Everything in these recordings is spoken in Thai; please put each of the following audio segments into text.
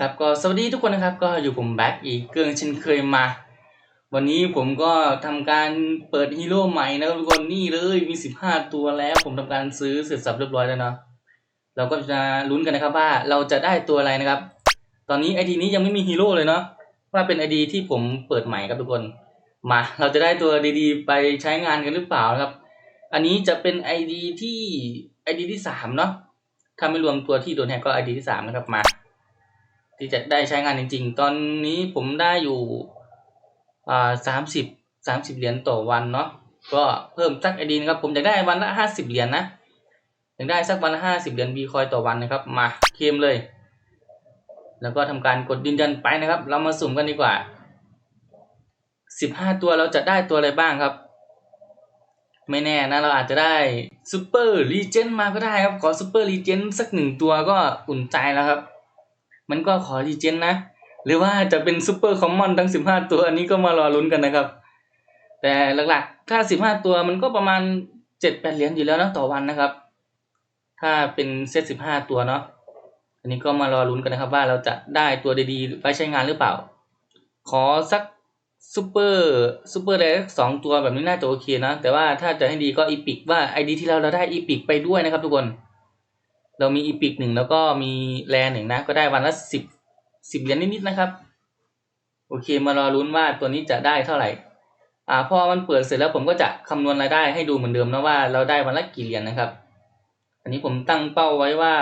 ครับก็สวัสดีทุกคนนะครับก็อยู่ผมแบ็กอีกเกิงเช่นเคยมา วันนี้ผมก็ทำการเปิดฮีโร่ใหม่นะครับทุกคนนี่เลยมี 15 ตัวแล้วผมทำการซื้อเสร็จสับเรียบร้อยแล้วเนาะเราก็จะลุ้นกันนะครับว่าเราจะได้ตัวอะไรนะครับ ตอนนี้ไอดีนี้ยังไม่มีฮีโร่เลยเนาะว่าเป็นไอดีที่ผมเปิดใหม่ครับทุกคนมาเราจะได้ตัวดีๆ ไปใช้งานกันหรือเปล่านะครับ อันนี้จะเป็นไอดีที่ไอดีที่สามเนาะถ้าไม่รวมตัวที่โดนแฮกก็ไอดีที่สามนะครับมา ที่จะได้ใช้งานจริง ๆ ตอนนี้ผมได้อยู่อ่าสามสิบสามสิบเหรียญต่อวันเนาะก็เพิ่มสักไอดีนะครับผมอยากได้วันละห้าสิบเหรียญนะอยากได้สักวันละห้าสิบเหรียญบีคอยต่อวันนะครับ มาเคมเลย แล้วก็ทำการกดยืนยันไปนะครับ เรามาสุ่มกันดีกว่าสิบห้าตัวเราจะได้ตัวอะไรบ้างครับ ไม่แน่นะเราอาจจะได้ซูเปอร์รีเจนมาก็ได้ครับขอซูเปอร์รีเจนสักหนึ่งตัวก็อุ่นใจแล้วครับ มันก็ขอรีเจนนะ หรือว่าจะเป็นซูเปอร์คอมมอนทั้งสิบห้าตัวอันนี้ก็มารอลุ้นกันนะครับ แต่หลักๆ ถ้าสิบห้าตัวมันก็ประมาณเจ็ดแปดเหรียญอยู่แล้วนะต่อวันนะครับ ถ้าเป็นเซตสิบห้าตัวเนาะอันนี้ก็มารอลุ้นกันนะครับว่าเราจะได้ตัวดีๆไปใช้งานหรือเปล่า ขอสักซูเปอร์ซูเปอร์ไดสองตัวแบบนี้น่าจะโอเคนะ แต่ว่าถ้าจะให้ดีก็อีพิกว่าไอดีที่เราเราได้อีพิกไปด้วยนะครับทุกคน เรามีอีพิกหนึ่งแล้วก็มีแรหนึ่งนะ ก็ได้วันละสิบสิบเหรียญนิดๆนะครับ โอเคมารอลุ้นว่าตัวนี้จะได้เท่าไหร่อ่าพอมันเปิดเสร็จแล้วผมก็จะคำนวณรายได้ให้ดูเหมือนเดิมนะว่าเราได้วันละกี่เหรียญนะครับ อันนี้ผมตั้งเป้าไว้ว่า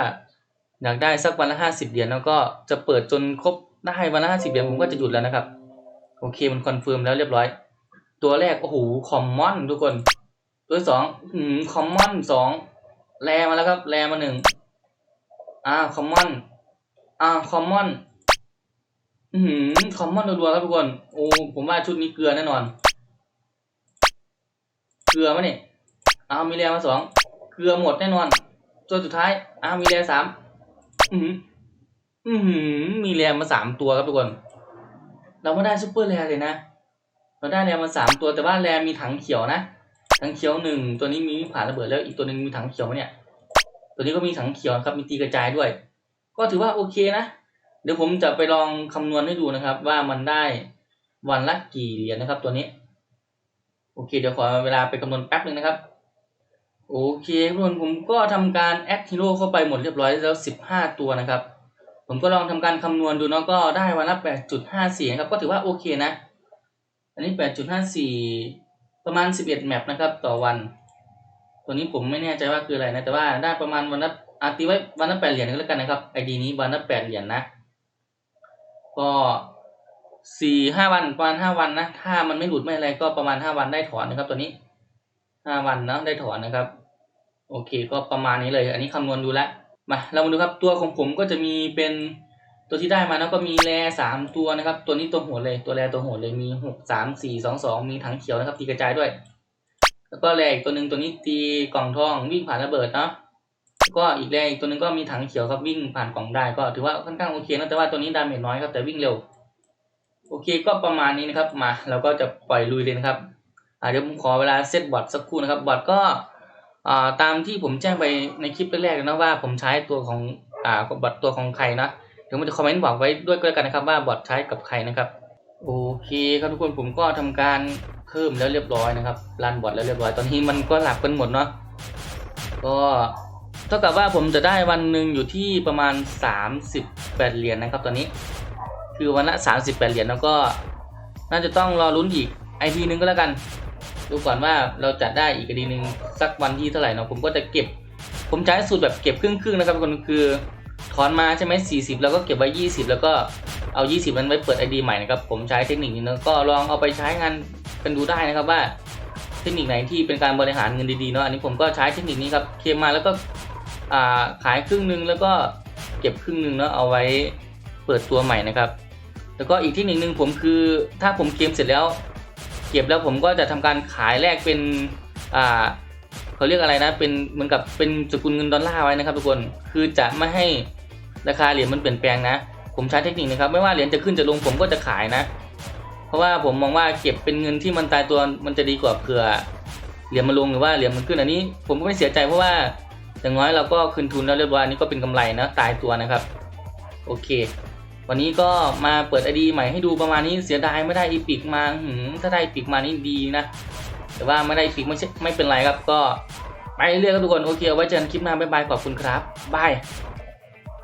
อยากได้สักวันละห้าสิบเหรียญแล้วก็จะเปิดจนครบได้วันละห้าสิบเหรียญผมก็จะหยุดแล้วนะครับ โอเคมันคอนเฟิร์มแล้วเรียบร้อย ตัวแรกโอ้โหคอมมอนทุกคน ตัวสองหืมคอมมอนสองแรมาแล้วครับแรมาหนึ่ง อ่าคอมมอนอ่าคอมมอนอืมคอมมอนรัวๆครับทุกคนโอ้ผมว่าชุดนี้เกลือแน่นอน เกลือมะเนี่ยอ้าวมีแรมาสองเกลือหมดแน่นอนตัวสุดท้ายอ้าวมีแรสามอืมอืมมีแรมาสามตัวครับทุกคน เราไม่ได้ซูเปอร์แรเลยนะเราได้แรมาสามตัวแต่ว่าแรมีถังเขียวนะถังเขียวหนึ่งตัวนี้มีผ่านระเบิดแล้วอีกตัวหนึ่งมีถังเขียวเนี่ย ตัวนี้ก็มีถังเขียวครับมีตีกระจายด้วย ก็ถือว่าโอเคนะ เดี๋ยวผมจะไปลองคำนวณให้ดูนะครับ ว่ามันได้วันละกี่เหรียญนะครับ ตัวนี้ โอเค เดี๋ยวขอเวลาไปคำนวณแป๊บหนึ่งนะครับ โอเคทุกคนผมก็ทำการแอดฮีโร่เข้าไปหมดเรียบร้อยแล้วสิบห้าตัวนะครับ ผมก็ลองทำการคำนวณดูเนาะก็ได้วันละแปดจุดห้าสี่ครับก็ถือว่าโอเคนะ อันนี้แปดจุดห้าสี่ประมาณสิบเอ็ดแมปนะครับ ต่อวัน ตัวนี้ผมไม่แน่ใจว่าคืออะไรนะแต่ว่าได้ประมาณวันละอาตีไว้วันละแปดเหรียญก็แล้วกันนะครับไอดีนี้วันละแปดเหรียญนะ ก็สี่ห้าวันประมาณห้าวันนะถ้ามันไม่หลุดไม่อะไรก็ประมาณห้าวันได้ถอนนะครับ ตัวนี้ห้าวันเนาะได้ถอนนะครับ โอเค ก็ประมาณนี้เลย อันนี้คำนวณดูแล้วมาเรามาดูครับตัวของผมก็จะมีเป็นตัวที่ได้มาแล้วก็มีแร่สามตัวนะครับ ตัวนี้ตัวหัวเลยตัวแร่ตัวหัวเลยมีหกสามสี่สองสองมีถังเขียวนะครับตีกระจายด้วย แล้วก็แรอีกตัวหนึ่งตัวนี้ตีกล่องทองวิ่งผ่านระเบิดเนาะก็อีกแรอีกตัวหนึ่งก็มีถังเขียวครับวิ่งผ่านกล่องได้ก็ถือว่าค่อนข้างโอเคนะแต่ว่าตัวนี้ดาเมจน้อยครับแต่วิ่งเร็ว โอเคก็ประมาณนี้นะครับมาเราก็จะปล่อยลุยเลยนะครับเดี๋ยวผมขอเวลาเซตบอทสักครู่นะครับบอทก็ตามที่ผมแจ้งไปในคลิปแรกๆนะว่าผมใช้ตัวของอ่าบอทตัวของใครนะเดี๋ยวผมจะคอมเมนต์บอกไว้ด้วยก็แล้วกันนะครับว่าบอทใช้กับใครนะครับโอเคครับทุกคนผมก็ทำการ พิ่มแล้วเรียบร้อยนะครับรันบอทแล้วเรียบร้อยตอนนี้มันก็หลับกันหมดเนาะก็เท่ากับว่าผมจะได้วันหนึ่งอยู่ที่ประมาณ 38 เหรียญนะครับ ตอนนี้ คือวันละ38 เหรียญแล้วก็น่าจะต้องรอลุ้นอีกไอพีนึงก็แล้วกัน ดูก่อนว่าเราจะได้อีกดีหนึ่งสักวันที่เท่าไหร่เนาะผมก็จะเก็บ ผมใช้สูตรแบบเก็บครึ่งครึ่งนะครับทุกคนคือถอนมาใช่ไหมสี่สิบแล้วก็เก็บไว้ยี่สิบแล้วก็เอายี่สิบนั้นไว้เปิดไอดีใหม่นะครับผมใช้เทคนิคนี้นะก็ลองเอาไปใช้งาน กันดูได้นะครับว่าเทคนิคไหนที่เป็นการบริหารเงินดีๆเนาะอันนี้ผมก็ใช้เทคนิคนี้ครับเคลมมาแล้วก็ขายครึ่งหนึงแล้วก็เก็บครึ่งหนึงเนาะเอาไว้เปิดตัวใหม่นะครับ แล้วก็อีกที่หนึ่งหนึ่งผมคือถ้าผมเคลมเสร็จแล้ว เก็บแล้วผมก็จะทำการขายแลกเป็นอ่าเขาเรียกอะไรนะเป็นเหมือนกับเป็นสกุลเงินดอลลาร์ไว้นะครับทุกคนคือจะไม่ให้ราคาเหรียญมันเปลี่ยนแปลงนะ ผมใช้เทคนิคนะครับ ไม่ว่าเหรียญจะขึ้นจะลงผมก็จะขายนะ ราะว่าผมมองว่าเก็บเป็นเงินที่มันตายตัวมันจะดีกว่าเผื่อเหรียญมันลงหรือว่าเหรียญมันขึ้นอันนี้ ผมก็ไม่เสียใจเพราะว่าอย่างน้อยเราก็คืนทุนแล้วเรียบร้อยอันนี้ก็เป็นกำไรนะตายตัวนะครับ โอเค วันนี้ก็มาเปิดไอดีใหม่ให้ดูประมาณนี้เสียดายไม่ได้อีพิกมาหืมถ้าได้อีพิกมานี่ดีนะแต่ว่าไม่ได้อีพิกไม่ใช่ไม่เป็นไรครับก็ไปเรื่อยครับทุกคนโอเคไว้เจอกันคลิปหน้าบ๊ายบายขอบคุณครับบาย